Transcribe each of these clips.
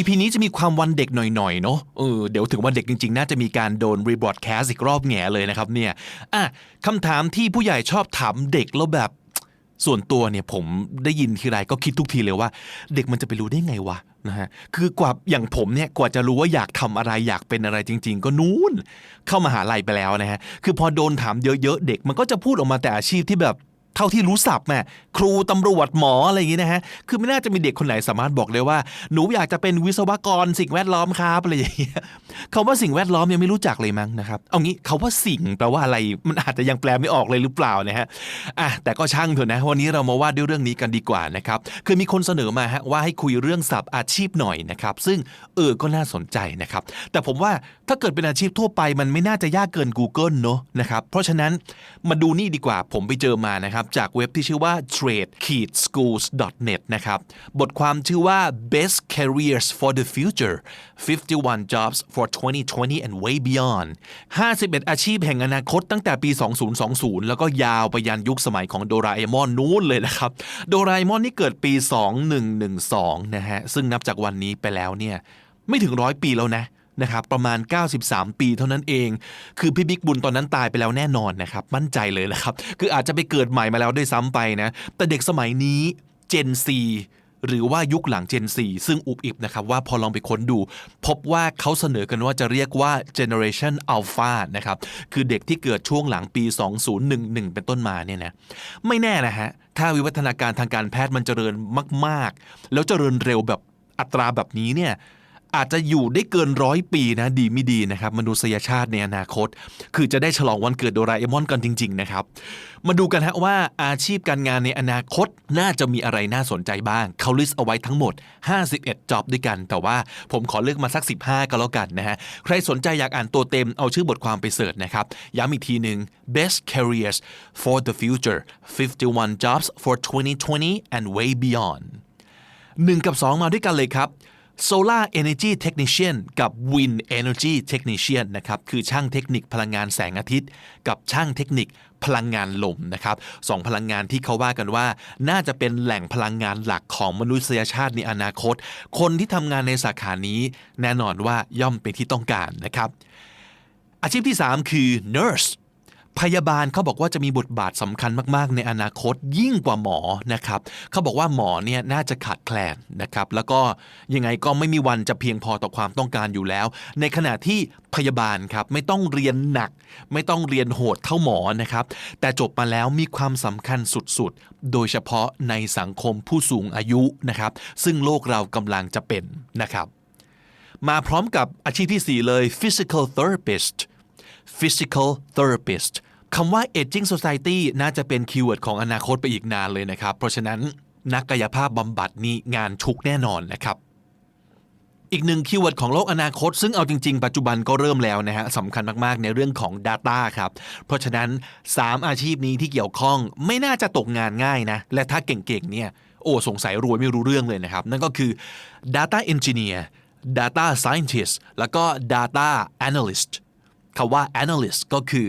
EP นี้จะมีความวันเด็กหน่อยๆเนาะเออเดี๋ยวถึงวันเด็กจริงๆ น่าจะมีการโดนรีบอ a แคสอีกรอบแง่เลยนะครับเนี่ยอะคำถามที่ผู้ใหญ่ชอบถามเด็กแล้วแบบส่วนตัวเนี่ยผมได้ยินทีไรก็คิดทุกทีเลยว่า เด็กมันจะไปรู้ได้ไงวะนะฮะคือกว่าอย่างผมเนี่ยกว่าจะรู้ว่าอยากทำอะไรอยากเป็นอะไรจริง ๆ ก็นู้นเข้ามาหาลัยไปแล้วนะฮะคือพอโดนถามเยอะๆเด็กมันก็จะพูดออกมาแต่อาชีพที่แบบ เท่าที่รู้สับแม่ครูตำรวจหมออะไรอย่างงี้นะฮะคือไม่น่าจะมีเด็กคนไหนสามารถบอกเลยว่า หนูอยากจะเป็นวิศวกรสิ่งแวดล้อมครับอะไรอย่างเงี้ยคำว่าสิ่งแวดล้อมยังไม่รู้จักเลยมั้งนะครับเอางี้คาว่าสิ่งแปลว่าอะไรมันอาจจะยังแปลไม่ออกเลยหรือเปล่านะฮะอะแต่ก็ช่างเถอะนะ วันนี้เรามาว่าด้วยเรื่องนี้กันดีกว่านะครับคือมีคนเสนอมาฮะว่าให้คุยเรื่องศัพท์อาชีพหน่อยนะครับซึ่งเออก็น่าสนใจนะครับแต่ผมว่าถ้าเกิดเป็นอาชีพทั่วไปมันไม่น่าจะยากเกิน Google เนอะนะครับเพราะฉะนั้นมาดูนี่ดีกว่าผมไปเจอมานะครับจากเว็บที่ชื่อว่า trade-schools.net นะครับบทความชื่อว่า best careers for the future 51 jobs for 2020 and way beyond 51 อาชีพแห่งอนาคตตั้งแต่ปี 2020 แล้วก็ยาวไปยันยุคสมัยของโดราเอมอนนู้นเลยนะครับ โดราเอมอนนี่เกิดปี 2112 นะฮะ ซึ่งนับจากวันนี้ไปแล้วเนี่ย ไม่ถึงร้อยปีแล้วนะ นะครับประมาณ 93 ปีเท่านั้นเอง คือพี่บิ๊กบุญตอนนั้นตายไปแล้วแน่นอนนะครับมั่นใจเลยนะครับ คืออาจจะไปเกิดใหม่มาแล้วด้วยซ้ำไปนะแต่เด็กสมัยนี้ Gen Z หรือว่ายุคหลัง Gen 4 ซึ่งอุบอิบนะครับว่าพอลองไปค้นดู พบว่าเขาเสนอกันว่าจะเรียกว่า Generation Alpha นะครับ คือเด็กที่เกิดช่วงหลังปี 2011 เป็นต้นมาเนี่ยนะไม่แน่นะฮะ ถ้าวิวัฒนาการทางการแพทย์มันเจริญมาก ๆ แล้วเจริญเร็วแบบอัตราแบบนี้เนี่ย อาจจะอยู่ได้เกินร้อยปีนะดีไม่ดีนะครับมนุษยชาติในอนาคต คือจะได้ฉลองวันเกิดโดราเอมอนกันจริง ๆ นะครับ มาดูกันฮะว่าอาชีพการงานในอนาคตน่าจะมีอะไรน่าสนใจบ้างเขาลิสต์เอาไว้ทั้งหมด 51จ็อบด้วยกัน แต่ว่าผมขอเลือกมาสัก 15 ก็แล้วกันนะฮะใครสนใจอยากอ่านตัวเต็มเอาชื่อบทความไปเสิร์ชนะครับ ย้ำอีกทีหนึ่ง best careers for the future 51 jobs for 2020 and way beyond 1 กับ 2 มาด้วยกันเลยครับ Solar Energy Technician กับ Wind Energy Technician นะครับคือช่างเทคนิคพลังงานแสงอาทิตย์ กับช่างเทคนิคพลังงานลมนะครับสองพลังงานที่เขาว่ากันว่า น่าจะเป็นแหล่งพลังงานหลักของมนุษยชาติในอนาคต คนที่ทำงานในสาขานี้แน่นอนว่าย่อมเป็นที่ต้องการนะครับอาชีพที่ 3 คือ nurse พยาบาลเขาบอกว่าจะมีบทบาทสำคัญมากๆ ในอนาคตยิ่งกว่าหมอนะครับเขาบอกว่าหมอเนี่ยน่าจะขาดแคลนนะครับแล้วก็ยังไงก็ไม่มีวันจะเพียงพอต่อความต้องการอยู่แล้ว ในขณะที่พยาบาลครับไม่ต้องเรียนหนัก ไม่ต้องเรียนโหดเท่าหมอนะครับแต่จบมาแล้วมีความสำคัญสุดๆ โดยเฉพาะในสังคมผู้สูงอายุนะครับซึ่งโลกเรากำลังจะเป็นนะครับมาพร้อมกับอาชีพที่ 4 เลย physical therapist physical therapist คำว่า aging society น่าจะเป็นคีย์เวิร์ดของอนาคตไปอีกนานเลยนะครับ เพราะฉะนั้นนักกายภาพบำบัดนี่งานชุกแน่นอนนะครับ อีกหนึ่งคีย์เวิร์ดของโลกอนาคต ซึ่งเอาจริงๆ ปัจจุบันก็เริ่มแล้วนะฮะสำคัญมากๆ ในเรื่องของ Data ครับ เพราะฉะนั้น 3 อาชีพนี้ที่เกี่ยวข้องไม่น่าจะตกงานง่ายนะ และถ้าเก่งๆเนี่ยโอ้สงสัยรวยไม่รู้เรื่องเลยนะครับ นั่นก็คือ Data Engineer Data Scientist แล้วก็ Data Analyst คำว่า analyst ก็คือ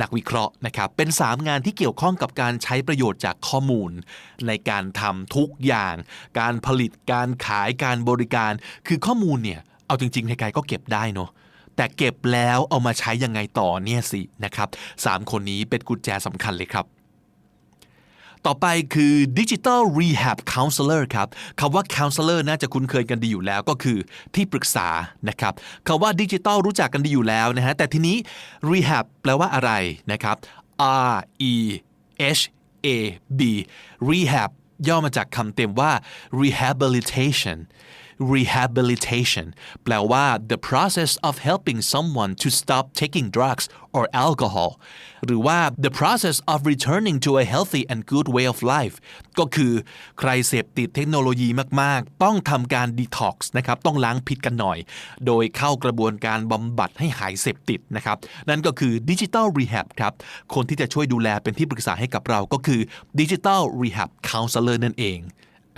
นักวิเคราะห์นะครับ เป็น 3 งานที่เกี่ยวข้องกับการใช้ประโยชน์จากข้อมูล ในการทำทุกอย่าง การผลิตการขายการบริการ คือข้อมูลเนี่ยเอาจริงๆใครๆก็เก็บได้เนาะแต่เก็บแล้วเอามาใช้ยังไงต่อเนี่ยสินะครับสามคนนี้เป็นกุญแจสำคัญเลยครับ ต่อไปคือ Digital Rehab Counselor ครับคำว่า Counselor น่าจะคุ้นเคยกันดีอยู่แล้วก็คือที่ปรึกษานะครับคำว่า Digital รู้จักกันดีอยู่แล้วนะฮะแต่ทีนี้ Rehab แปลว่าอะไรนะครับ R E H A B Rehab ย่อมาจากคำเต็มว่า rehabilitation rehabilitation แปลว่า the process of helping someone to stop taking drugs or alcohol หรือว่า the process of returning to a healthy and good way of life ก็คือใครเสพติดเทคโนโลยีมาก ๆ ต้องทำการ detox นะครับ ต้องล้างพิษกันหน่อย โดยเข้ากระบวนการบำบัดให้หายเสพติดนะครับ นั่นก็คือ digital rehab ครับ คนที่จะช่วยดูแลเป็นที่ปรึกษาให้กับเราก็คือ digital rehab counselor นั่นเอง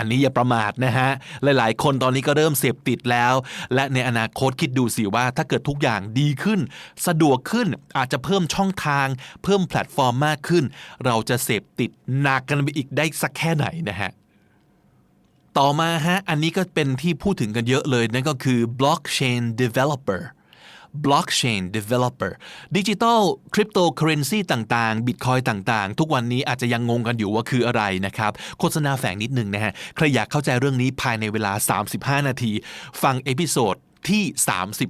อันนี้อย่าประมาทนะฮะ หลายๆ คนตอนนี้ก็เริ่มเสพติดแล้ว และในอนาคตคิดดูสิว่า ถ้าเกิดทุกอย่างดีขึ้น สะดวกขึ้นอาจจะเพิ่มช่องทาง เพิ่มแพลตฟอร์มมากขึ้น เราจะเสพติดหนักกันไปอีกได้สักแค่ไหนนะฮะต่อมาฮะ อันนี้ก็เป็นที่พูดถึงกันเยอะเลย นั่นก็คือ blockchain developer blockchain developer ดิจิตอลคริปโตเคอเรนซีต่างๆบิตคอยต่างๆ ทุกวันนี้อาจจะยังงงกันอยู่ว่าคืออะไรนะครับ โฆษณาแฝงนิดนึงนะฮะ ใครอยากเข้าใจเรื่องนี้ภายในเวลา 35 นาที ฟังเอพิโซดที่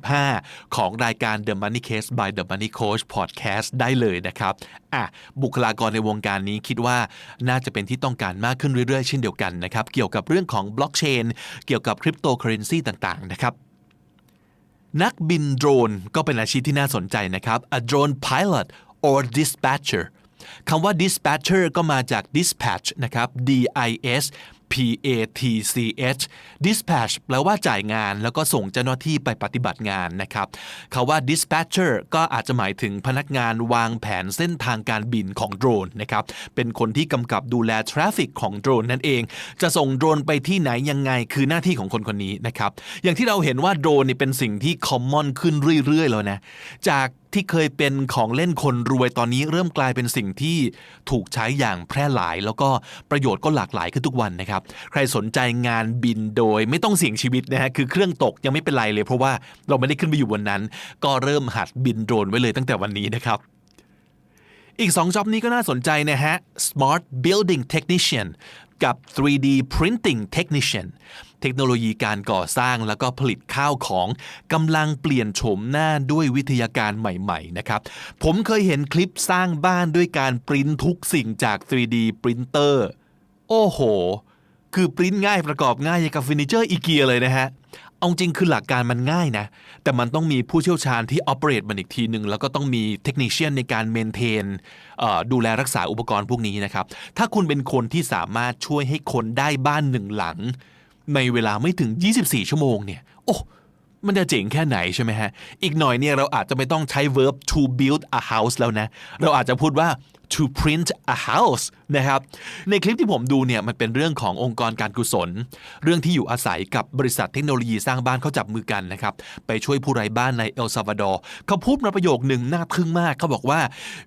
35 ของรายการ The Money Case by The Money Coach Podcast ได้เลยนะครับอะบุคลากรในวงการนี้คิดว่าน่าจะเป็นที่ต้องการมากขึ้นเรื่อยๆ เช่นเดียวกันนะครับ เกี่ยวกับเรื่องของบล็อกเชน เกี่ยวกับคริปโตเคอเรนซีต่างๆ นะครับ นักบินโดรนก็เป็นอาชีพที่น่าสนใจนะครับ a drone pilot or dispatcher คำว่า dispatcher ก็มาจาก dispatch นะครับ d i s p a t c h dispatch แปลว่าจ่ายงาน แล้วก็ส่งเจ้าหน้าที่ไปปฏิบัติงานนะครับคำว่า dispatcher ก็อาจจะหมายถึงพนักงานวางแผนเส้นทางการบินของโดรนนะครับเป็นคนที่กำกับดูแลทราฟิกของโดรนนั่นเอง จะส่งโดรนไปที่ไหนยังไงคือหน้าที่ของคนคนนี้นะครับอย่างที่เราเห็นว่าโดรนนี่เป็นสิ่งที่คอมมอนขึ้นเรื่อยๆ แล้วนะจาก ที่เคยเป็นของเล่นคนรวยตอนนี้เริ่มกลายเป็นสิ่งที่ถูกใช้อย่างแพร่หลาย แล้วก็ประโยชน์ก็หลากหลายขึ้นทุกวันนะครับ ใครสนใจงานบินโดยไม่ต้องเสี่ยงชีวิตนะฮะคือเครื่องตกยังไม่เป็นไรเลยเพราะว่าเราไม่ได้ขึ้นไปอยู่บนนั้น ก็เริ่มหัดบินโดรนไว้เลยตั้งแต่วันนี้นะครับอีก2จ็อบนี้ก็น่าสนใจนะฮะ Smart Building Technician กับ 3D Printing Technician เทคโนโลยีการก่อสร้างแล้วก็ผลิตข้าวของกำลังเปลี่ยนโฉมหน้าด้วยวิทยาการใหม่ๆนะครับ ผมเคยเห็นคลิปสร้างบ้านด้วยการปริ้นทุกสิ่งจาก 3D Printer โอ้โห คือปริ้นง่ายประกอบง่ายอย่างกับเฟอร์นิเจอร์อีเกียเลยนะฮะเอาจริงคือหลักการมันง่ายนะ แต่มันต้องมีผู้เชี่ยวชาญที่ operate มันอีกทีหนึ่งแล้วก็ต้องมีเทคนิชเชียนในการเมนเทนดูแลรักษาอุปกรณ์พวกนี้นะครับ ถ้าคุณเป็นคนที่สามารถช่วยให้คนได้บ้านหนึ่งหลัง ในเวลาไม่ถึง 24 ชั่วโมงเนี่ย โอ้ มันจะเจ๋งแค่ไหนใช่ไหมฮะ อีกหน่อยเนี่ยเราอาจจะไม่ต้องใช้ verb to build a house แล้วนะ เราอาจจะพูดว่า to print a house นะครับ ในคลิปที่ผมดูเนี่ยมันเป็นเรื่องขององค์กรการกุศล เรื่องที่อยู่อาศัยกับบริษัทเทคโนโลยีสร้างบ้านเขาจับมือกันนะครับ ไปช่วยผู้ไร้บ้านในเอลซาวาดอร์เขาพูดมาประโยคหนึ่งน่าทึ่งมากเขาบอกว่า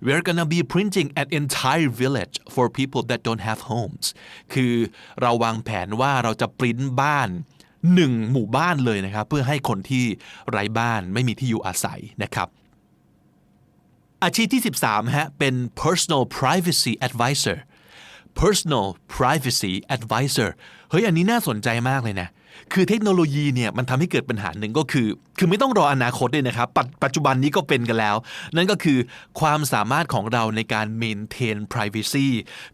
we're gonna be printing an entire village for people that don't have homes คือเราวางแผนว่าเราจะปริ้นบ้าน หนึ่งหมู่บ้านเลยนะครับ เพื่อให้คนที่ไร้บ้านไม่มีที่อยู่อาศัยนะครับอาชีพที่ 13ฮะเป็น personal privacy advisor personal privacy advisor เฮ้ยอันนี้น่าสนใจมากเลยนะ คือเทคโนโลยีเนี่ยมันทำให้เกิดปัญหาหนึ่งก็คือ คือไม่ต้องรออนาคตด้วยนะครับปปัจจุบันนี้ก็เป็นกันแล้ว นั่นก็คือความสามารถของเราในการ maintain privacy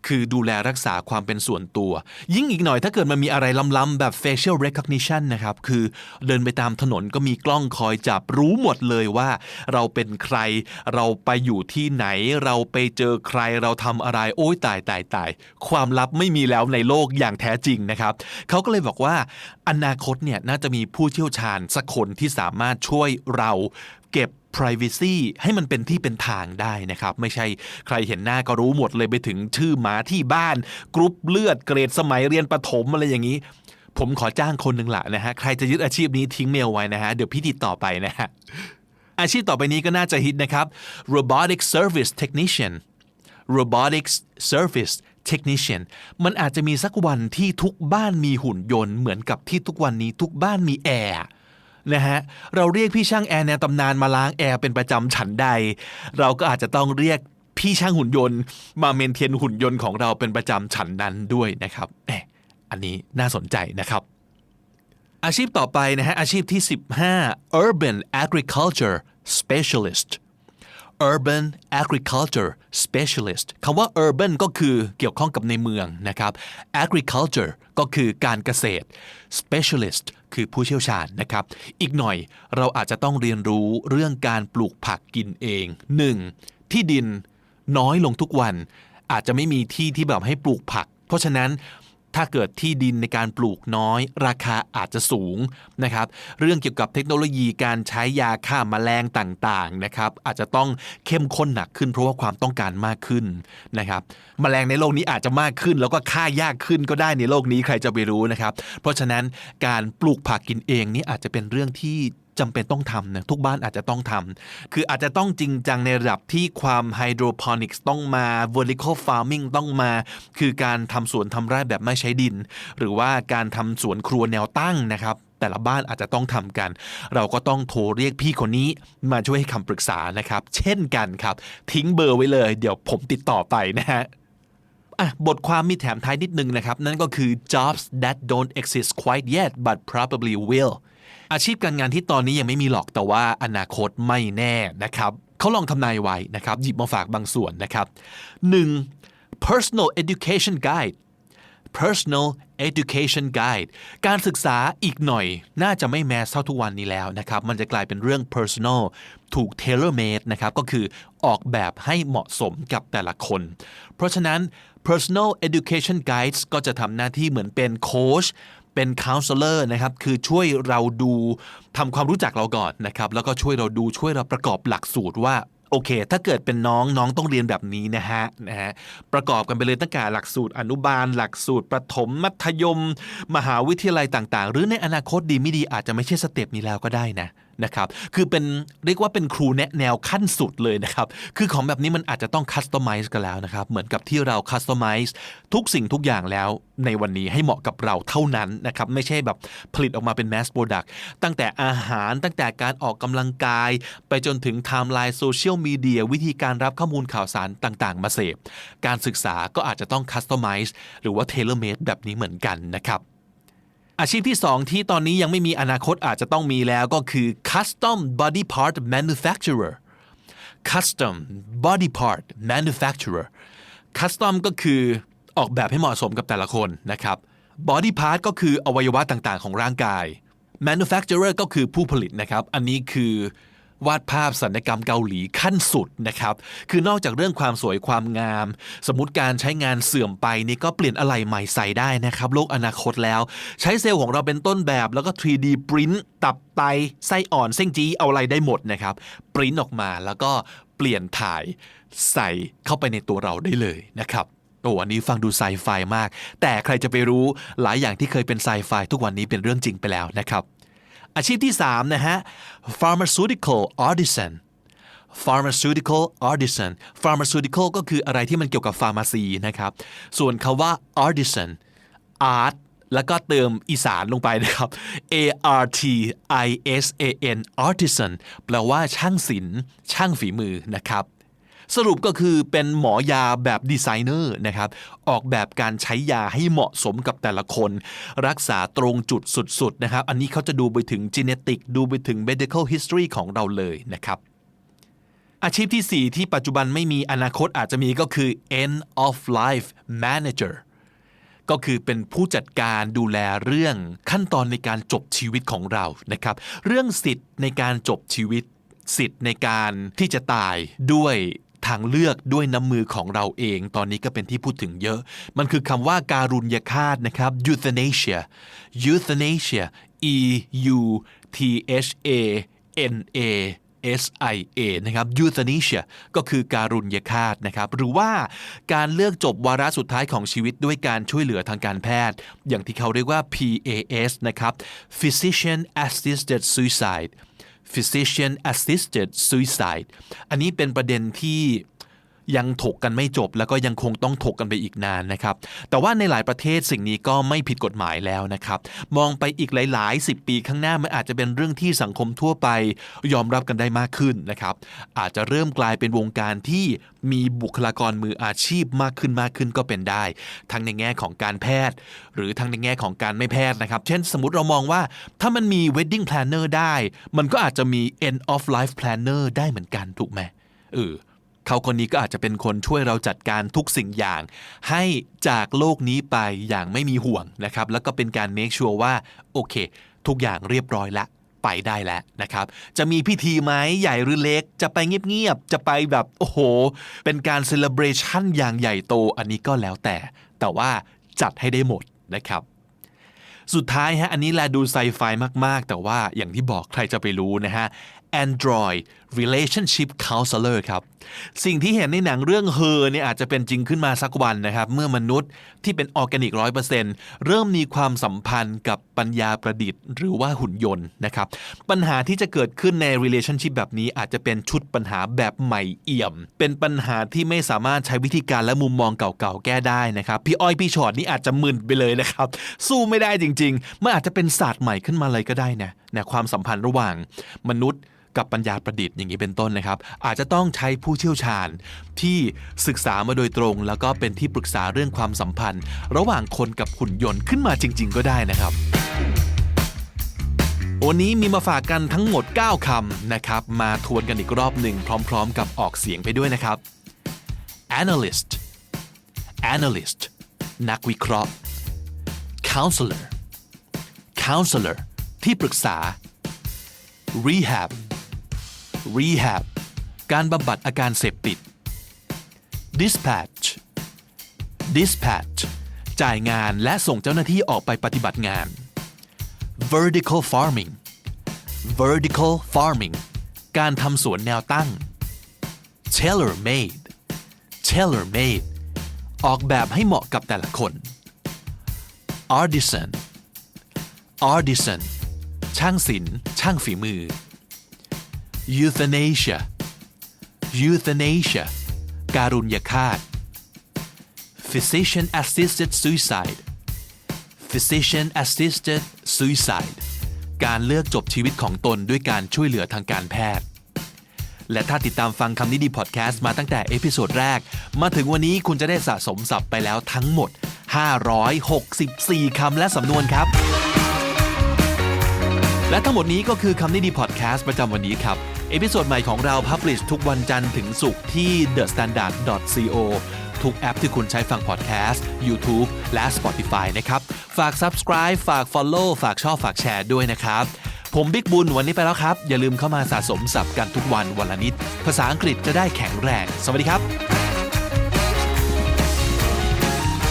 คือดูแลรักษาความเป็นส่วนตัว ยิ่งอีกหน่อยถ้าเกิดมันมีอะไรล้ำๆแบบ facial recognition นะครับ คือเดินไปตามถนนก็มีกล้องคอยจับรู้หมดเลยว่า เราเป็นใครเราไปอยู่ที่ไหน เราไปเจอใครเราทำอะไรโอ้ยตายตายตายความลับไม่มีแล้วในโลกอย่างแท้จริงนะครับเขาก็เลยบอกว่าอนาคตเนี่ยน่าจะมีผู้เชี่ยวชาญสักคนที่สามารถช่วยเราเก็บ privacy ให้มันเป็นที่เป็นทางได้นะครับ ไม่ใช่ใครเห็นหน้าก็รู้หมดเลยไปถึงชื่อหมาที่บ้าน กรุ๊ปเลือดเกรดสมัยเรียนประถมอะไรอย่างนี้ ผมขอจ้างคนหนึ่งละนะฮะ ใครจะยึดอาชีพนี้ทิ้งเมลไว้นะฮะ เดี๋ยวพี่ติดต่อไปนะฮะ อาชีพต่อไปนี้ก็น่าจะฮิตนะครับ robotic service technician robotics service technician มันอาจจะมีสักวันที่ทุกบ้านมีหุ่นยนต์เหมือนกับที่ทุกวันนี้ทุกบ้านมีแอร์นะฮะเราเรียกพี่ช่างแอร์ในตำนานมาล้างแอร์เป็นประจำฉันใด เราก็อาจจะต้องเรียกพี่ช่างหุ่นยนต์ มาเมนเทนหุ่นยนต์ของเราเป็นประจำฉันนั้นด้วยนะครับแหมอันนี้น่าสนใจนะครับ อาชีพต่อไปนะฮะอาชีพที่ 15 urban agriculture specialist urban agriculture specialist คำว่า urban ก็คือเกี่ยวข้องกับในเมืองนะครับ agriculture ก็คือการเกษตร specialist คือผู้เชี่ยวชาญนะครับ อีกหน่อยเราอาจจะต้องเรียนรู้เรื่องการปลูกผักกินเอง 1. ที่ดินน้อยลงทุกวัน อาจจะไม่มีที่ที่แบบให้ปลูกผัก เพราะฉะนั้น ถ้าเกิดที่ดินในการปลูกน้อย ราคาอาจจะสูงนะครับ เรื่องเกี่ยวกับเทคโนโลยีการใช้ยาฆ่าแมลงต่างๆนะครับ อาจจะต้องเข้มข้นหนักขึ้นเพราะว่าความต้องการมากขึ้นนะครับแมลงในโลกนี้อาจจะมากขึ้น แล้วก็ฆ่ายากขึ้นก็ได้ในโลกนี้ใครจะไปรู้นะครับ เพราะฉะนั้นการปลูกผักกินเองนี่อาจจะเป็นเรื่องที่จำเป็นต้องทำนะทุกบ้านอาจจะต้องทำคืออาจจะต้องจริงจังในระดับที่ความไฮโดรพอนิกส์ต้องมา vertical farming ต้องมา คือการทำสวนทำไร่แบบไม่ใช้ดิน หรือว่าการทำสวนครัวแนวตั้งนะครับ แต่ละบ้านอาจจะต้องทำกัน เราก็ต้องโทรเรียกพี่คนนี้มาช่วยให้คำปรึกษานะครับ เช่นกันครับ ทิ้งเบอร์ไว้เลย เดี๋ยวผมติดต่อไปนะฮะอะบทความมีแถมท้ายนิดนึงนะครับ นั่นก็คือ jobs that don't exist quite yet but probably will อาชีพการงานที่ตอนนี้ยังไม่มีหรอกแต่ว่าอนาคตไม่แน่นะครับเขาลองทำนายไว้นะครับหยิบมาฝากบางส่วนนะครับ 1. personal education guide personal education guide การศึกษาอีกหน่อย น่าจะไม่แมสเท่าทุกวันนี้แล้วนะครับ มันจะกลายเป็นเรื่อง personal ถูก tailor made นะครับ ก็คือออกแบบให้เหมาะสมกับแต่ละคน เพราะฉะนั้น personal education guides ก็จะทำหน้าที่เหมือนเป็นโค้ช เป็น counselor นะครับคือช่วยเราดูทำความรู้จักเราก่อนนะครับแล้วก็ช่วยเราดูช่วยเราประกอบหลักสูตรว่าโอเค ถ้าเกิดเป็นน้องน้องต้องเรียนแบบนี้นะฮะนะฮะประกอบกันไปเลยตั้งแต่หลักสูตรอนุบาล หลักสูตรประถมมัธยม มหาวิทยาลัยต่าง ๆ หรือในอนาคตดีไม่ดีอาจจะไม่ใช่สเต็ปนี้แล้วก็ได้นะ นะครับ คือเป็นเรียกว่าเป็นครูแนะแนวขั้นสุดเลยนะครับ คือของแบบนี้มันอาจจะต้องคัสตอมไมซ์กันแล้วนะครับ เหมือนกับที่เราคัสตอมไมซ์ทุกสิ่งทุกอย่างแล้วในวันนี้ให้เหมาะกับเราเท่านั้นนะครับ ไม่ใช่แบบผลิตออกมาเป็นแมสโปรดักต์ตั้งแต่อาหารตั้งแต่การออกกำลังกาย ไปจนถึงไทม์ไลน์โซเชียลมีเดียวิธีการรับข้อมูลข่าวสารต่างๆ มาเสพ การศึกษาก็อาจจะต้องคัสตอมไมซ์หรือว่าเทเลเมดแบบนี้เหมือนกันนะครับ อาชีพที่ 2 ที่ตอนนี้ยังไม่มีอนาคตอาจจะต้องมีแล้วก็คือ custom body part manufacturer custom body part manufacturer custom ก็คือออกแบบให้เหมาะสมกับแต่ละคนนะครับ body part ก็คืออวัยวะต่างๆ ของร่างกาย manufacturer ก็คือผู้ผลิตนะครับ อันนี้คือ วาดภาพสัญญกรรมเกาหลีขั้นสุดนะครับ คือนอกจากเรื่องความสวยความงาม สมมติการใช้งานเสื่อมไปนี่ก็เปลี่ยนอะไรใหม่ใส่ได้นะครับ โลกอนาคตแล้ว ใช้เซลล์ของเราเป็นต้นแบบแล้วก็ 3D ปริ้นตับไตไส้อ่อนเส้นจีเอาอะไรได้หมดนะครับปริ้นออกมาแล้วก็เปลี่ยนถ่ายใส่เข้าไปในตัวเราได้เลยนะครับโอ้อันนี้ฟังดูไซไฟมาก แต่ใครจะไปรู้หลายอย่างที่เคยเป็นไซไฟทุกวันนี้เป็นเรื่องจริงไปแล้วนะครับ อาชีพที่ 3 นะฮะ pharmaceutical artisan pharmaceutical artisan pharmaceutical ก็คืออะไรที่มันเกี่ยวกับฟาร์มาซีนะครับ ส่วนคาว่า artisan art แล้วก็เติมอีสานลงไปนะครับ A R T I S A N artisan แปลว่าช่างศิลป์ช่างฝีมือนะครับ สรุปก็คือเป็นหมอยาแบบดีไซเนอร์นะครับ ออกแบบการใช้ยาให้เหมาะสมกับแต่ละคน รักษาตรงจุดสุดๆนะครับ อันนี้เขาจะดูไปถึง genetic ดูไปถึง medical history ของเราเลยนะครับ อาชีพที่ 4 ที่ปัจจุบันไม่มีอนาคตอาจจะมีก็คือ end of life manager ก็คือเป็นผู้จัดการดูแลเรื่องขั้นตอนในการจบชีวิตของเรานะครับ เรื่องสิทธิ์ในการจบชีวิตสิทธิ์ในการที่จะตายด้วย ทางเลือกด้วยน้ำมือของเราเอง ตอนนี้ก็เป็นที่พูดถึงเยอะ มันคือคำว่าการุญยฆาตนะครับ euthanasia euthanasia e u t h a n a S I A นะครับ euthanasia ก็คือการุญยฆาตนะครับ หรือว่าการเลือกจบวาระสุดท้ายของชีวิตด้วยการช่วยเหลือทางการแพทย์ อย่างที่เขาเรียกว่า PAS นะครับ physician assisted suicide physician assisted suicide อันนี้เป็นประเด็นที่ ยังถกกันไม่จบ แล้วก็ยังคงต้องถกกันไปอีกนานนะครับ แต่ว่าในหลายประเทศสิ่งนี้ก็ไม่ผิดกฎหมายแล้วนะครับ มองไปอีกหลาย ๆ 10 ปีข้างหน้ามันอาจจะเป็นเรื่องที่สังคมทั่วไป ยอมรับกันได้มากขึ้นนะครับ อาจจะเริ่มกลายเป็นวงการที่มีบุคลากรมืออาชีพมากขึ้นมากขึ้นก็เป็นได้ ทั้งในแง่ของการแพทย์ หรือทั้งในแง่ของการไม่แพทย์นะครับ เช่นสมมติเรามองว่าถ้ามันมี wedding planner ได้ มันก็อาจจะมี end of life planner ได้เหมือนกันถูกไหมเออ เขาคนนี้ก็อาจจะเป็นคนช่วยเราจัดการทุกสิ่งอย่าง ให้จากโลกนี้ไปอย่างไม่มีห่วงนะครับ แล้วก็เป็นการ make sure ว่าโอเค ทุกอย่างเรียบร้อยละไปได้แล้วนะครับ จะมีพิธีไหมใหญ่หรือเล็ก จะไปเงียบๆ จะไปแบบโอ้โห เป็นการ celebration อย่างใหญ่โตอันนี้ก็แล้วแต่ แต่ว่าจัดให้ได้หมดนะครับ สุดท้ายฮะอันนี้แลดูไซไฟมากๆ แต่ว่าอย่างที่บอกใครจะไปรู้นะฮะ Android Relationship Counselor ครับ สิ่งที่เห็นในหนังเรื่องเฮอเนี่ยอาจจะเป็นจริงขึ้นมาสักวันนะครับ เมื่อมนุษย์ที่เป็นออร์แกนิกร้อยเปอร์เซ็นต์เริ่มมีความสัมพันธ์กับปัญญาประดิษฐ์ หรือว่าหุ่นยนต์นะครับ ปัญหาที่จะเกิดขึ้นใน relationship แบบนี้อาจจะเป็นชุดปัญหาแบบใหม่เอี่ยม เป็นปัญหาที่ไม่สามารถใช้วิธีการและมุมมองเก่าๆ แก้ได้นะครับ พี่อ้อยพี่ชอดนี่อาจจะมึนไปเลยนะครับ สู้ไม่ได้จริงๆมันอาจจะเป็นศาสตร์ใหม่ขึ้นมาเลยก็ได้นะนะความสัมพันธ์ระหว่างมนุษย์ กับปัญญาประดิษฐ์อย่างนี้เป็นต้นนะครับ อาจจะต้องใช้ผู้เชี่ยวชาญที่ศึกษามาโดยตรง แล้วก็เป็นที่ปรึกษาเรื่องความสัมพันธ์ ระหว่างคนกับหุ่นยนต์ขึ้นมาจริง ๆ ก็ได้นะครับวันนี้มีมาฝากกันทั้งหมด 9 คำนะครับ มาทวนกันอีกรอบหนึ่งพร้อม ๆ กับออกเสียงไปด้วยนะครับ analyst analyst นักวิเคราะห์ counselor counselor ที่ปรึกษา rehab rehab การบำบัดอาการเสพติด dispatch dispatch จ่ายงานและส่งเจ้าหน้าที่ออกไปปฏิบัติงาน vertical farming vertical farming การทำสวนแนวตั้ง tailor made tailor made ออกแบบให้เหมาะกับแต่ละคน artisan artisan ช่างศิลป์ช่างฝีมือ euthanasia euthanasia การุญยฆาต physician assisted suicide physician assisted suicide การเลือกจบชีวิตของตนด้วยการช่วยเหลือทางการแพทย์ และถ้าติดตามฟังคำนี้ดีพอดแคสต์มาตั้งแต่เอพิโซดแรก มาถึงวันนี้คุณจะได้สะสมศัพท์ไปแล้วทั้งหมด 564 คำและสำนวนครับ และทั้งหมดนี้ก็คือคำนี้ดีพอดแคสต์ประจำวันนี้ครับ เอพิโซดใหม่ของเราพับลิชทุกวันจันทร์ถึงศุกร์ที่ thestandard.co ทุกแอปที่คุณใช้ฟังพอดแคสต์ YouTube และ Spotify นะครับ ฝาก subscribe ฝาก follow ฝากชอบ ฝากแชร์ด้วยนะครับ ผมบิ๊กบุญวันนี้ไปแล้วครับ อย่าลืมเข้ามาสะสมศัพท์กันทุกวันวันละนิด ภาษาอังกฤษจะได้แข็งแรง สวัสดีครับ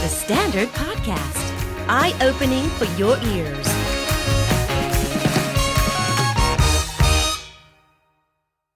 The Standard Podcast, eye opening for your ears.